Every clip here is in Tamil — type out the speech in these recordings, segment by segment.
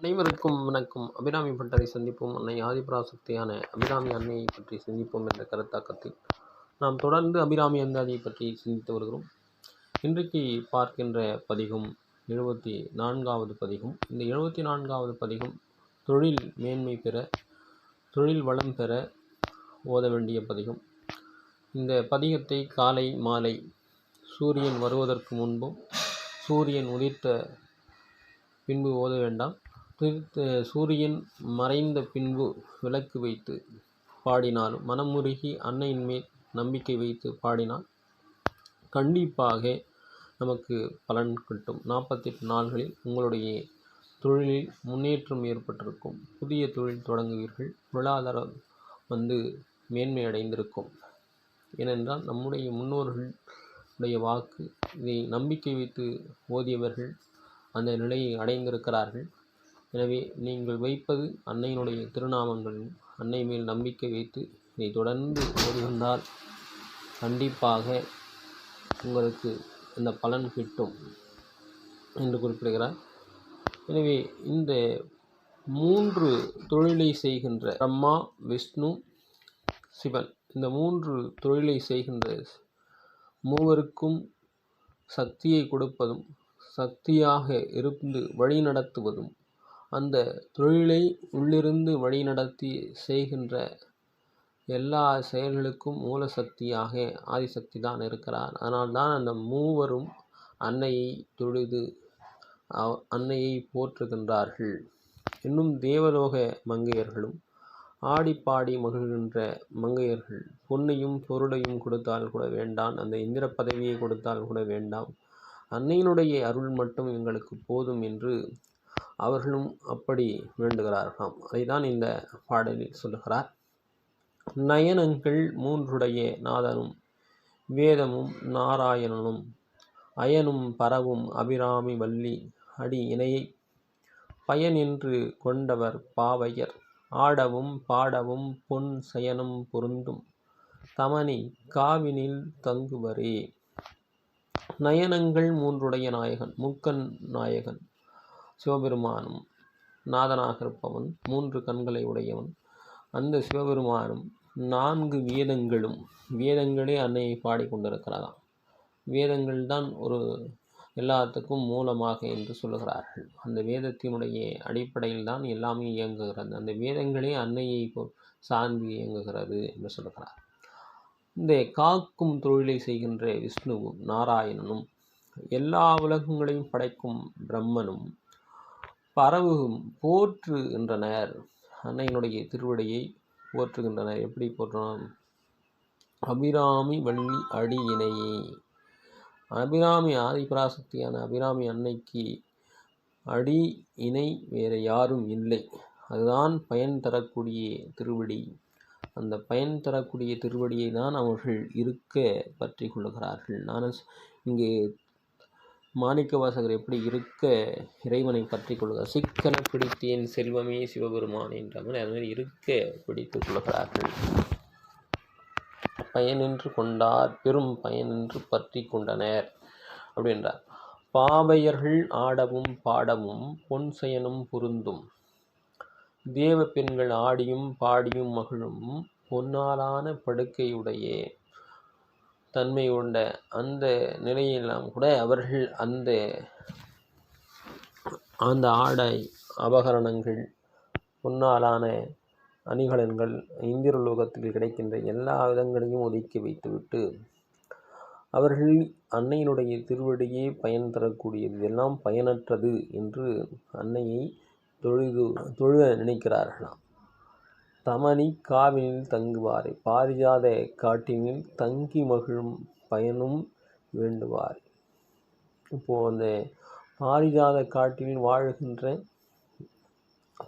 அனைவருக்கும் வணக்கம். அபிராமி பட்டரை சந்திப்போம். அன்னை ஆதிபராசக்தியான அபிராமி அன்னையை பற்றி சிந்திப்போம் என்ற கருத்தாக்கத்தில் நாம் தொடர்ந்து அபிராமி அந்தாதியை பற்றி சிந்தித்து வருகிறோம். இன்றைக்கு பார்க்கின்ற பதிகம் எழுபத்தி நான்காவது பதிகம். இந்த எழுபத்தி நான்காவது பதிகம் தொழில் மேன்மை பெற தொழில் வளம் பெற ஓத வேண்டிய பதிகம். இந்த பதிகத்தை காலை மாலை சூரியன் வருவதற்கு முன்பும் சூரியன் உதித்த பின்பு ஓத வேண்டாம். உதித்த சூரியன் மறைந்த பின்பு விளக்கு வைத்து பாடினாலும் மனமுருகி அன்னையின் மேல் நம்பிக்கை வைத்து பாடினால் கண்டிப்பாக நமக்கு பலன் கிட்டும். நாற்பத்தெட்டு நாள்களில் உங்களுடைய தொழிலில் முன்னேற்றம் ஏற்பட்டிருக்கும். புதிய தொழில் தொடங்குவீர்கள். பொருளாதாரம் வந்து மேன்மை அடைந்திருக்கும். ஏனென்றால் நம்முடைய முன்னோர்களுடைய வாக்கு இதை நம்பிக்கை வைத்து ஓதியவர்கள் அந்த நிலையை அடைந்திருக்கிறார்கள். எனவே நீங்கள் வைப்பது அன்னையினுடைய திருநாமங்கள் அன்னை மேல் நம்பிக்கை வைத்து இதை தொடர்ந்து ஓதி வந்தால் கண்டிப்பாக உங்களுக்கு இந்த பலன் கிட்டும் என்று குறிப்பிடுகிறார். எனவே இந்த மூன்று தொழிலை செய்கின்ற பிரம்மா விஷ்ணு சிவன் இந்த மூன்று தொழிலை செய்கின்ற மூவருக்கும் சக்தியை கொடுப்பதும் சக்தியாக இருந்து வழிநடத்துவதும் அந்த தொழிலை உள்ளிருந்து வழிநடத்தி செய்கின்ற எல்லா செயல்களுக்கும் மூல சக்தியாக ஆதிசக்தி தான் இருக்கிறார். அதனால்தான் அந்த மூவரும் அன்னையை தொழுது அன்னையை போற்றுகின்றார்கள். இன்னும் தேவலோக மங்கையர்களும் ஆடிப்பாடி மகிழ்கின்ற மங்கையர்கள் பொன்னையும் பொருளையும் கொடுத்தால் கூட வேண்டாம் அந்த இந்திர பதவியை கொடுத்தால் கூட வேண்டாம். அன்னையினுடைய அருள் மட்டும் எங்களுக்கு போதும் என்று அவர்களும் அப்படி வேண்டுகிறார்களாம். அதைதான் இந்த பாடலில் சொல்லுகிறார். நயனங்கள் மூன்றுடைய நாதனும் வேதமும் நாராயணனும் அயனும் பரவும் அபிராமி வள்ளி அடி இணையை பயனின்று கொண்டவர் பாவையர். ஆடவும் பாடவும் பொன் சயனம் பொருந்தும் தமனி காவினில் தங்குவரே. நயனங்கள் மூன்றுடைய நாயகன் முக்கன் நாயகன் சிவபெருமானும் நாதனாக இருப்பவன் மூன்று கண்களை உடையவன். அந்த சிவபெருமானும் நான்கு வேதங்களும் வேதங்களே அன்னையை பாடிக்கொண்டிருக்கிறதாம் வேதங்கள் தான் ஒரு எல்லாத்துக்கும் மூலமாக என்று சொல்லுகிறார்கள். அந்த வேதத்தினுடைய அடிப்படையில் தான் எல்லாமே இயங்குகிறது. அந்த வேதங்களே அன்னையை போ- சார்ந்து இயங்குகிறது என்று சொல்லுகிறார். இந்த காக்கும் தொழிலை செய்கின்ற விஷ்ணுவும் நாராயணனும் எல்லா உலகங்களையும் படைக்கும் பிரம்மனும் பரவும் போற்றுகின்றனர். அன்னையினுடைய திருவடியை போற்றுகின்றனர். எப்படி போற்றணும் அபிராமி வள்ளி அடி இணையே அபிராமி ஆதிபராசக்தியான அபிராமி அன்னைக்கு அடி இணை வேறு யாரும் இல்லை. அதுதான் பயன் தரக்கூடிய திருவடி. அந்த பயன் தரக்கூடிய திருவடியை தான் அவர்கள் இருக்க பற்றி கொள்ளுகிறார்கள் நான் இங்கே மாணிக்க வாசகர் எப்படி இருக்க? இறைவனை பற்றி கொள்கிறார் சிக்கன பிடித்தேன் செல்வமே சிவபெருமான் என்ற மாதிரி அது மாதிரி இருக்க பிடித்துக் கொள்கிறார்கள். பயனின்று கொண்டார் பெரும் பயனின்று பற்றி கொண்டனர் அப்படின்றார். பாவையர்கள் ஆடவும் பாடவும் பொன்சயனும் பொருந்தும். தேவ பெண்கள் ஆடியும் பாடியும் மகிழும் பொன்னாலான படுக்கையுடைய. தன்மை உண்ட அந்த நிலையெல்லாம் கூட அவர்கள் அந்த அந்த ஆடை அபகரணங்கள் முன்னாலான அணிகலன்கள் இந்திரலோகத்தில் கிடைக்கின்ற எல்லா விதங்களையும் ஒதுக்கி வைத்துவிட்டு அவர்கள் அன்னையினுடைய திருவடியே பயன் தரக்கூடியது இதெல்லாம் பயனற்றது என்று அன்னையை தொழுது தொழுத நினைக்கிறார்களாம். தமனி காவினில் தங்குவாரே. பாரிஜாத காட்டினில் தங்கி மகிழும் பயனும் வேண்டுவார். இப்போது அந்த பாரிஜாத காட்டில் வாழுகின்ற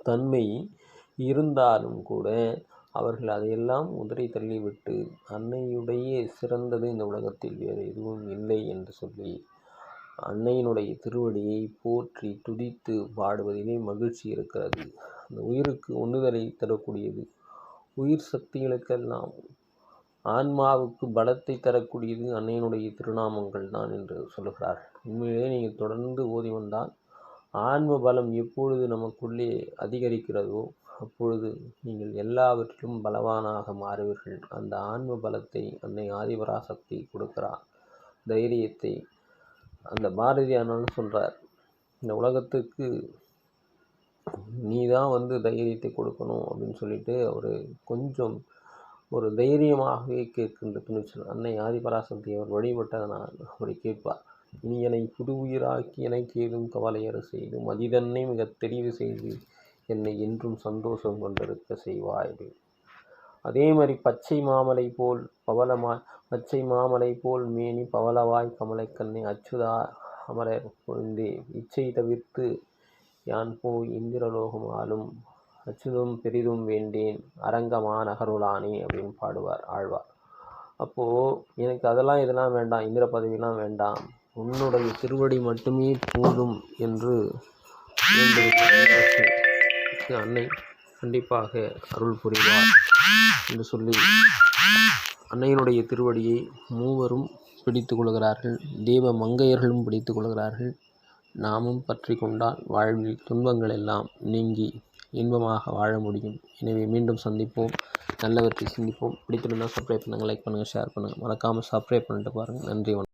தன்மை இருந்தாலும் கூட அவர்கள் அதையெல்லாம் உதறி தள்ளிவிட்டு அன்னையுடைய சிறந்தது இந்த உலகத்தில் வேறு எதுவும் இல்லை என்று சொல்லி அன்னையினுடைய திருவடியை போற்றி துதித்து பாடுவதிலே மகிழ்ச்சி இருக்கிறது. அந்த உயிருக்கு ஒன்றுதலை தரக்கூடியது. உயிர் சக்திகளுக்கெல்லாம் ஆன்மாவுக்கு பலத்தை தரக்கூடியது அன்னையினுடைய திருநாமங்கள் தான் என்று சொல்கிறார் உண்மையிலே நீங்கள் தொடர்ந்து ஓதி வந்தால் ஆன்ம பலம் எப்பொழுது நமக்குள்ளே அதிகரிக்கிறதோ அப்பொழுது நீங்கள் எல்லாவற்றிலும் பலவானாக மாறுவீர்கள். அந்த ஆன்ம பலத்தை அன்னை ஆதிபராசக்தி கொடுக்கிறார். தைரியத்தை அந்த பாரதி அண்ணன் சொல்கிறார் இந்த உலகத்துக்கு நீ தான் வந்து தைரியத்தை கொடுக்கணும் அப்படின்னு சொல்லிட்டு அவர் கொஞ்சம் ஒரு தைரியமாகவே கேட்கின்ற துணிச்சல். அன்னை ஆதிபராசக்தி அவர் வழிபட்டதனால் அவரை கேட்பார் இனி என்னை புது உயிராக்கி எனக்கு ஏதும் கவலையற செய்து மதிதன்னை மிக தெளிவு செய்து என்னை என்றும் சந்தோஷம் கொண்டிருக்க செய்வாய் அதே மாதிரி பச்சை மாமலை போல் பவளமாய் பச்சை மாமலை போல் மேனி பவளவாய் கமலைக்கண்ணை அச்சுதா அமரர் பொழுந்தே. இச்சை தவிர்த்து யான் போய் இந்திரலோகம் ஆளும் அச்சுதும் பெரிதும் வேண்டேன். அரங்கமா நகருளானே அப்படின்னு பாடுவார் ஆழ்வார். அப்போது எனக்கு அதெல்லாம் இதெல்லாம் வேண்டாம் இந்திர பதவிலாம் வேண்டாம். உன்னுடைய திருவடி மட்டுமே போதும் என்று அன்னை கண்டிப்பாக அருள் புரிவார் என்று சொல்லி அன்னையினுடைய திருவடியை மூவரும் பிடித்து கொள்கிறார்கள். தேவ மங்கையர்களும் பிடித்து கொள்கிறார்கள். நாமும் பற்றி கொண்டால் வாழ்வில் துன்பங்கள் எல்லாம் நீங்கி இன்பமாக வாழ முடியும். எனவே மீண்டும் சந்திப்போம். நல்லவற்றை சிந்திப்போம். பிடித்திருந்தால் சப்ஸ்கிரைப் பண்ணுங்கள் லைக் பண்ணுங்கள் ஷேர் பண்ணுங்கள் மறக்காமல் சப்ஸ்கிரைப் பண்ணிட்டு பாருங்கள் நன்றி வணக்கம்.